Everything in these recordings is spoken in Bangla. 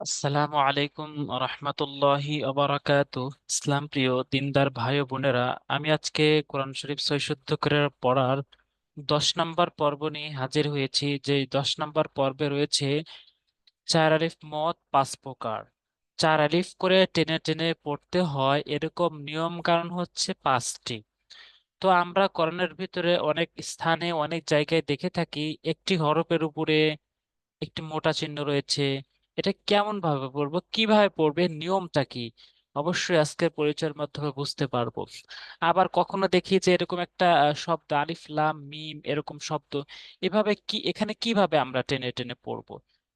আসসালামু আলাইকুম রহমতুল্লাহি অবরাকাতু ইসলাম প্রিয় দিনদার ভাই ও বোনেরা, আমি আজকে কোরআন শরীফ সই শুদ্ধ করে পড়ার দশ নম্বর পর্ব নিয়ে হাজির হয়েছি। যে দশ নম্বর পর্বে রয়েছে, চার আলিফ মদ পাঁচ প্রকার। চার আলিফ করে টেনে টেনে পড়তে হয়, এরকম নিয়ম কারণ হচ্ছে পাঁচটি। তো আমরা কোরআনের ভিতরে অনেক স্থানে, অনেক জায়গায় দেখে থাকি, একটি হরফের উপরে একটি মোটা চিহ্ন রয়েছে। এটা কেমন ভাবে পড়ব? কীভাবে পড়বে? নিয়মটা কি? অবশ্যই আজকের পরিচয়ের মাধ্যমে বুঝতে পারব। আবার কখনো দেখি যে এরকম একটা শব্দ, আলিফ, লাম, মিম এরকম শব্দ, এভাবে কি, এখানে কীভাবে আমরা টেনে টেনে পড়ব?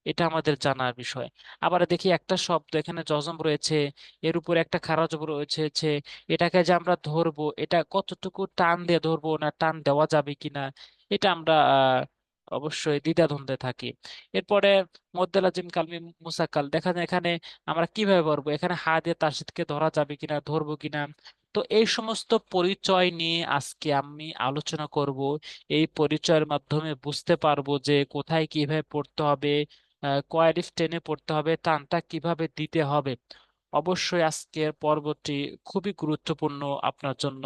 এটা আমাদের জানার বিষয়। আবার দেখি একটা শব্দ, এখানে জজম রয়েছে, এর উপরে একটা খারা রয়েছে, এটাকে যে আমরা ধরবো, এটা কতটুকু টান দিয়ে ধরবো না টান দেওয়া যাবে কিনা, এটা আমরা অবশ্যই দ্বিধাদ্বন্দ্বে থাকি। এরপরে মধ্যে লাজিম কালমি মুসাক্কাল দেখা যায় এখানে আমরা কীভাবে পারব? এখানে হা দিয়ে তাসদিদকে ধরা যাবে কিনা ধরবো কিনা? তো এই সমস্ত পরিচয় নিয়ে আজকে আমি আলোচনা করব। এই পরিচয়ের মাধ্যমে বুঝতে পারব যে কোথায় কীভাবে পড়তে হবে আহ, কয় আলিফ টেনে পড়তে হবে টানটা কীভাবে দিতে হবে। অবশ্যই আজকের পর্বটি খুবই গুরুত্বপূর্ণ আপনার জন্য।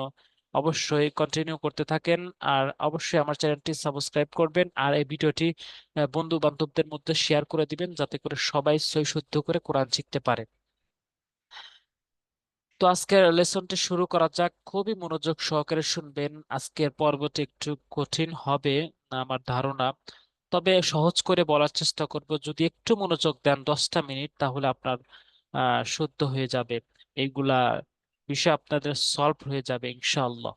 অবশ্যই কন্টিনিউ করতে থাকেন। আর অবশ্যই আমার চ্যানেলটি সাবস্ক্রাইব করবেন আর এই ভিডিওটি বন্ধু বান্ধবদের মধ্যে শেয়ার করে দিবেন যাতে করে সবাই সই শুদ্ধ করে কোরআন শিখতে পারে। তো আজকের লেসনটি শুরু করা যাক। খুবই মনোযোগ সহকারে শুনবেন। আজকের পর্বটি একটু কঠিন হবে আমার ধারণা। তবে সহজ করে বলার চেষ্টা করব। যদি একটু মনোযোগ দেন দশটা মিনিট, তাহলে আপনার শুদ্ধ হয়ে যাবে। এইগুলা বিষয় আপনাদের সলভ হয়ে যাবে, ইনশাআল্লাহ।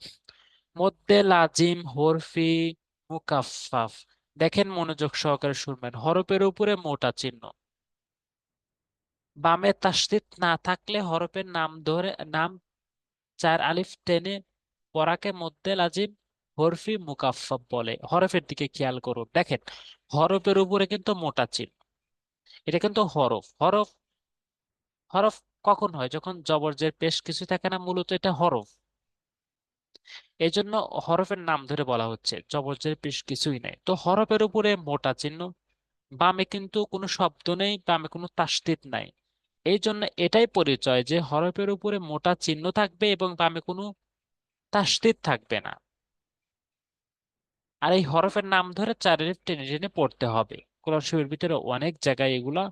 মধ্যে লাজিম, হরফি, মুকাফফাফ। দেখেন মনোযোগ সহকারে শুনবেন। হরফের উপরে মোটা চিহ্ন। বামে তাসদিদ না থাকলে হরফের নাম ধরে, নাম চার আলিফ টেনে পড়াকে মধ্যে লাজিম, হরফি, মুকাফফাফ বলে। হরফের দিকে খেয়াল করুন। দেখেন, হরফের উপরে কিন্তু মোটা চিহ্ন। এটা কিন্তু হরফ। হরফ হরফ কখন হয়? যখন জবরজের পেশ কিছু থাকে না, মূলত এটা হরফ। এই জন্য হরফের নাম ধরে বলা হচ্ছে, জবরজের পেশ কিছুই নাই। তো হরফের উপরে মোটা চিহ্ন, বামে কিন্তু কোনো শব্দ নেই, বামে কোনো তাসদিদ নাই। এই জন্য এটাই পরিচয় যে হরফের উপরে মোটা চিহ্ন থাকবে এবং বামে কোনো তাসদিদ থাকবে না। আর এই হরফের নাম ধরে চারিদিক টেনে টেনে পড়তে হবে। কোরআন শরীফের ভিতরে অনেক জায়গায় এগুলা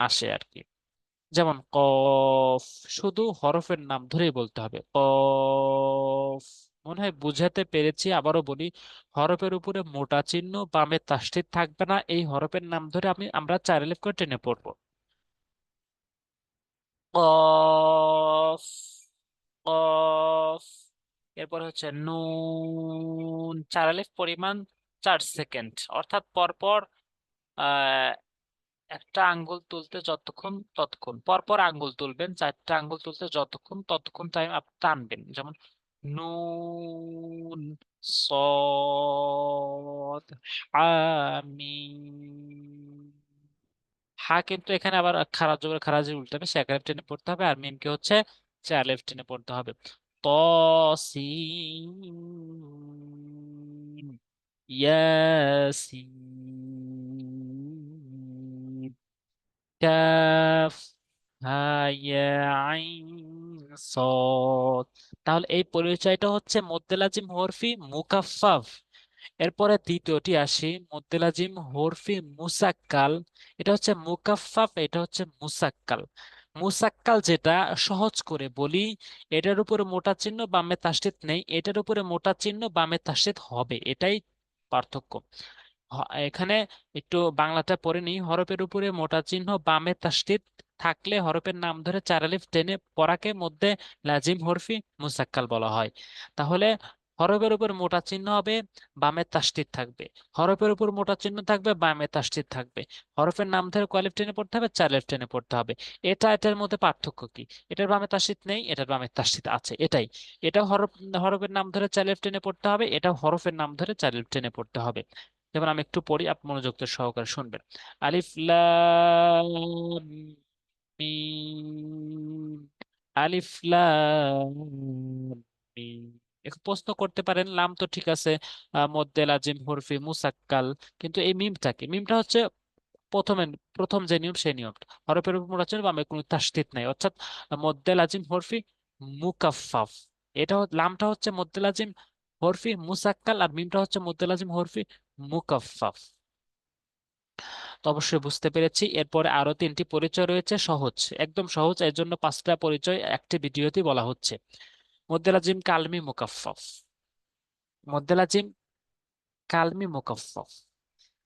আসে আর কি। যেমন কফ, শুধু হরফের নাম ধরেই বলতে হবে। কফ, মনে হয় বুঝাতে পেরেছি, আবারও বলি, হরফের উপরে মোটা চিহ্ন, বামে তাসদিদ থাকবে না, এই হরফের নাম ধরে আমি, আমরা চার আলিফ করে টেনে পড়ব। এরপর হচ্ছে নুন, চার আলিফ পরিমাণ চার সেকেন্ড, অর্থাৎ পরপর একটা আঙ্গুল তুলতে যতক্ষণ, ততক্ষণ, পরপর আঙ্গুল তুলবেন, চারটা আঙ্গুল তুলতে যতক্ষণ, ততক্ষণ টাইম আপনি টানবেন। যেমন নুন, সদ আমিন হা কিন্তু এখানে আবার খারা জবর খারা যে উল্টাবে, সে একালিফ টেনে পড়তে হবে। আর মিমকে হচ্ছে চার আলিফ টেনে পড়তে হবে। তসিন ইয়াসিন কাফ তাহলে এই পরিচয়টা হচ্ছে মদ্দে লাজিম হরফি, মুকাফফাফ। এরপরে দ্বিতীয়টি আসি মদ্দে লাজিম হরফি, মুসাক্কাল। এটা হচ্ছে মুকাফফাফ, এটা হচ্ছে মুসাক্কাল। মুসাক্কাল যেটা সহজ করে বলি, এটার উপরে মোটা চিহ্ন, বামে তাসদিদ নেই, এটার উপরে মোটা চিহ্ন, বামে তাসদিদ হবে, এটাই পার্থক্য। এখানে একটু বাংলাটা পড়ে নিই। হরফের উপরে মোটা চিহ্ন বামে তাসদিদ থাকলে হরফের নাম ধরে চার আলিফ, টেনে পড়াকে মধ্যে লাজিম, হরফি, মুসাক্কাল বলা হয়। তাহলে হরফের উপর মোটা চিহ্ন হবে, বামে তাসদিদ থাকবে। হরফের উপর মোটা চিহ্ন থাকবে, বামে তাসদিদ থাকবে। হরফের নাম ধরে কয় টেনে পড়তে হবে? চার টেনে পড়তে হবে। এটা, এটার মধ্যে পার্থক্য কি? এটার বামে তাসদিদ নেই, এটার বামে তাসদিদ আছে, এটাই। এটা হরফ, হরফের নাম ধরে চার টেনে পড়তে হবে এটা হরফের নাম ধরে চার টেনে পড়তে হবে। যেমন আমি একটু পড়ি, আপনি মনোযোগ সহকারে শুনবেন। আলিফ আলিফ প্রশ্ন করতে পারেন, লাম তো ঠিক আছে মদ্দে লাজিম হরফি মুসাক্কাল, কিন্তু এই মিমটা কি? মিমটা হচ্ছে প্রথমে, প্রথম যে নিয়ম, সেই নিয়ম হরফের উপর চিহ্ন বামে কোনো তাসদিদ নাই, অর্থাৎ মদ্দে লাজিম হরফি মুকাফফাফ। এটা লামটা হচ্ছে মদ্দে লাজিম হরফি মুসাক্কাল আর মিমটা হচ্ছে মদ্দে লাজিম হরফি মুকাফফাফ। তো অবশ্যই বুঝতে পেরেছি। এরপরে আরও তিনটি পরিচয় রয়েছে, সহজ, একদম সহজ, এর জন্য পাঁচটা পরিচয়, একটি ভিডিওতে বলা হচ্ছে। মদ্দে কালমি মুকাফফাফ। মদ্দেলাজিম কালমি মুকাফফাফ।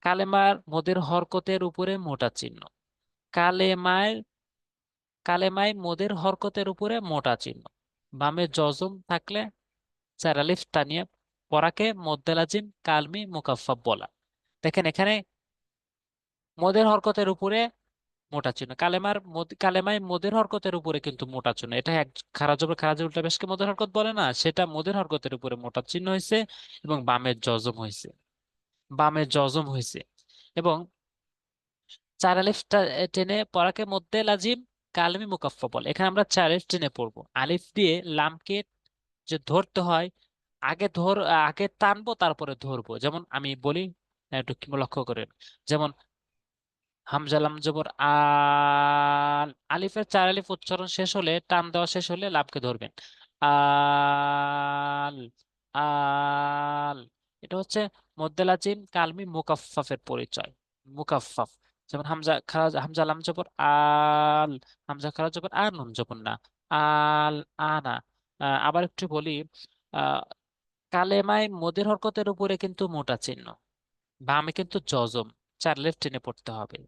কালেমার মদের হরকতের উপরে মোটা চিহ্ন। কালেমায় কালেমায় মোদের হরকতের উপরে মোটা চিহ্ন। বামে জজম থাকলে আলিফ টানিয়ে পড়াকে মদ্দে লাজিম কালমি মুকাফফাফ বলা। দেখেন এখানে মোদের হরকতের উপরে মোটা চিহ্ন। কালেমার কালেমায় মোদের হরকতের উপরে কিন্তু মোটা চিহ্ন। এটা এক খারা জবর খারা জবর উল্টা পেশকে মোদের হরকত বলে না, সেটা মোদের হরকতের উপরে মোটা চিহ্ন হয়েছে এবং বামের জজম হয়েছে বামের জজম হয়েছে এবং চার আলিফ টেনে পড়াকে মধ্যে লাজিম কালমি মুকাফফা বলে। এখানে আমরা চার আলিফ, টেনে পড়ব। আলিফ দিয়ে লামকে যে ধরতে হয়, আগে ধর, আগে টানবো, তারপরে ধরবো। যেমন আমি বলি একটু লক্ষ্য করেন? যেমন হামজা লাম জবর আল আলিফের চার আলিফ উচ্চারণ শেষ হলে, টান দেওয়া শেষ হলে লামকে ধরবেন। আল আল, এটা হচ্ছে মদ্দে লাজিম কালমি, মুকাফফাফের পরিচয়। মুকাফফাফ। যেমন হামজা খারা হামজা লাম জবর আল, হামজা খারা জবর আর নুন জবর না, আল, আনা। আবার একটু বলি কালেমায় মদের হরকতের উপরে কিন্তু মোটা চিহ্ন, বামে কিন্তু জজম, চার লেফট টেনে পড়তে হবে।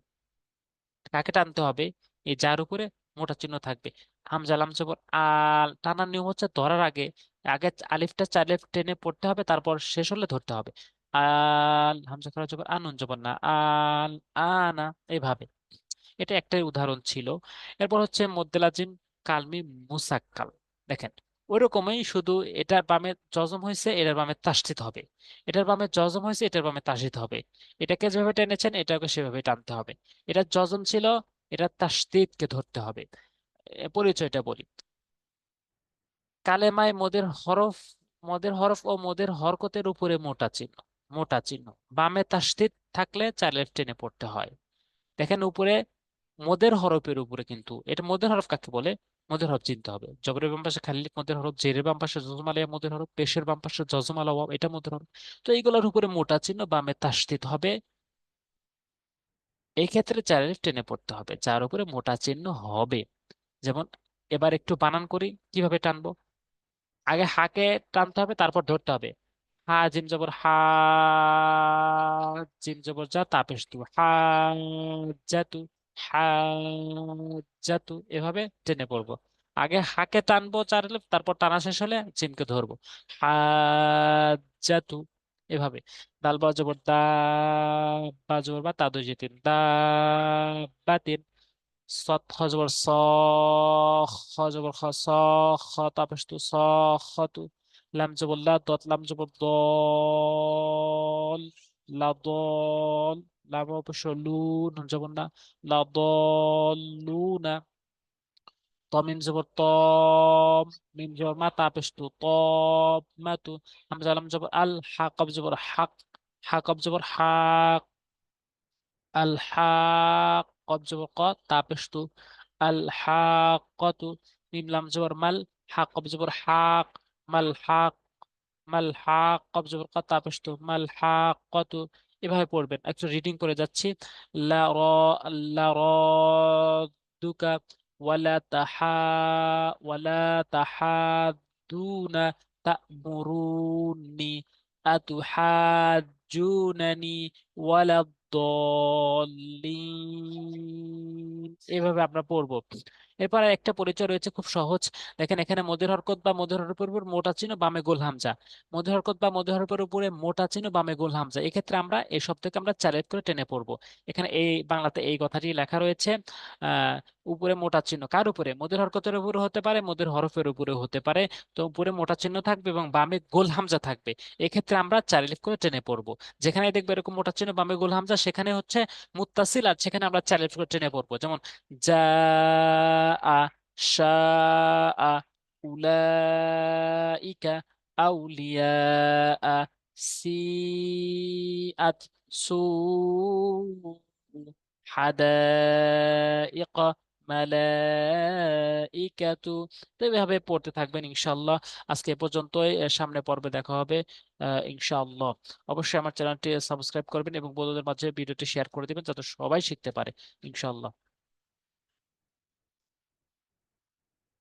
কাকে টানতে হবে? এই যার উপরে মোটা চিহ্ন থাকবে। হামজা লাম জবর আল টানার নিয়ম হচ্ছে ধরার আগে আগে আলিফটা চার লেফট টেনে পড়তে হবে, তারপর শেষ হলে ধরতে হবে। আল হামজা খারা জবর আনুন জবর না আল আনা এইভাবে এটা একটাই উদাহরণ ছিল। এরপর হচ্ছে মদ্দে লাজিম কালমি, মুসাক্কাল, দেখেন। ওইরকমই শুধু এটার বামে জজম হয়েছে এটার বামে তাসদিদ হবে। এটার বামে জজম হয়েছে এটার বামে তাসদিদ হবে। এটাকে যেভাবে টেনেছেন, এটাকে সেভাবে টানতে হবে। এটা জজম ছিল, এটা তাসদিদকে ধরতে হবে। পরিচয়টা বলি। কালেমায় মোদের হরফ, মদের হরফ ও মোদের হরকতের উপরে মোটা চিহ্ন মোটা চিহ্ন। বামে তাসদিদ থাকলে চার লেফট টেনে পড়তে হয়। দেখেন উপরে মোদের হরফের উপরে কিন্তু, এটা মোদের হরফ কাকে বলে? মোদের হরফ চিনতে হবে। জবরের বাম পাশে খালি মোদের হরফ, জেরের বাম পাশে জজম আলিয়া মোদের হরফ, পেশের বাম পাশে জজম আলা ওয়াও, এটা মোদের হরফ। তো এইগুলোর উপরে মোটা চিহ্ন বামে তাসদিদ হবে। এই ক্ষেত্রে চার আলিফ টেনে পড়তে হবে, যার উপরে মোটা চিহ্ন হবে। যেমন, এবার একটু বানান করি, কীভাবে টানবো? আগে হাকে টানতে হবে, তারপর ধরতে হবে। হা, জিম, জবর, হা, জিম, জবর, যা তাপেশ তু, হা জাতু হা হাজাতু এভাবে টেনে পড়ব। আগে হাকে টানবো চার তারপর টানা শেষ হলে চিনকে ধরবো। হাজাতু এভাবে। দাল বাজবর দা বা জবর বা তাদু দুই তিন। দা বা তিন। সৎ খ জবর স, খ খ, স, খ তাপস স, খ তু। লাম জবর লা দত লাম জবর দল লা দল লাম অবশ্য লুন যেমন না লাদলুনা তমিম জবর, তম মিম জবর মা তাপেস্তু তব মা তু। হামজা লাম আল হাকব জবর হাক হাকব জবর হাক, আল হাকব জবর ক তাপেস্তু আল হাকতু মিম লাম জবর মাল হাকব জবর হাক, মাল হাক, মাল হাকব জবর ক তাপেস্তু মাল হাকতু এভাবে পড়বেন। একটু রিডিং করে যাচ্ছি। লা র, লা রাদ্দুকা ওয়ালা তাহা ওয়ালা ওয়ালা এভাবে আমরা পড়ব। এরপর একটা পরিচয় রয়েছে খুব সহজ। দেখেন, এখানে মদের হরকত বা মদের হরফের উপর মোটা চিহ্ন বামে গোল হামজা। মদের হরকত বা মদের হরফের উপরে মোটা চিহ্ন বামে গোল হামজা। এক্ষেত্রে আমরা এই শব্দকে আমরা চারেট করে টেনে পড়ব। এখানে এই বাংলাতে এই কথাটি লেখা রয়েছে, আহ, উপরে মোটা চিহ্ন। কার উপরে? মদের হরকতের উপরে হতে পারে মদের হরফের উপরে হতে পারে। তো উপরে মোটা চিহ্ন থাকবে এবং বামে গোল হামজা থাকবে। এক্ষেত্রে আমরা চারিলিফ করে টেনে পড়ব। যেখানে দেখবে এরকম মোটা চিহ্ন, বামে গোল হামজা, সেখানে হচ্ছে মুত্তাসিল আর সেখানে আমরা চারিলিফ করে টেনে পড়ব। যেমন জা আ শাআ উলাইকা أولياء سيئت سوء حدائق মালাইকাতু তো এভাবে পড়তে থাকবেন ইনশাআল্লাহ আজকে এ পর্যন্তই এর সামনে পর্বে দেখা হবে আহ, ইনশাআল্লাহ অবশ্যই আমার চ্যানেলটি সাবস্ক্রাইব করবেন এবং বন্ধুদের মাঝে ভিডিওটি শেয়ার করে দিবেন যাতে সবাই শিখতে পারে ইনশাআল্লাহ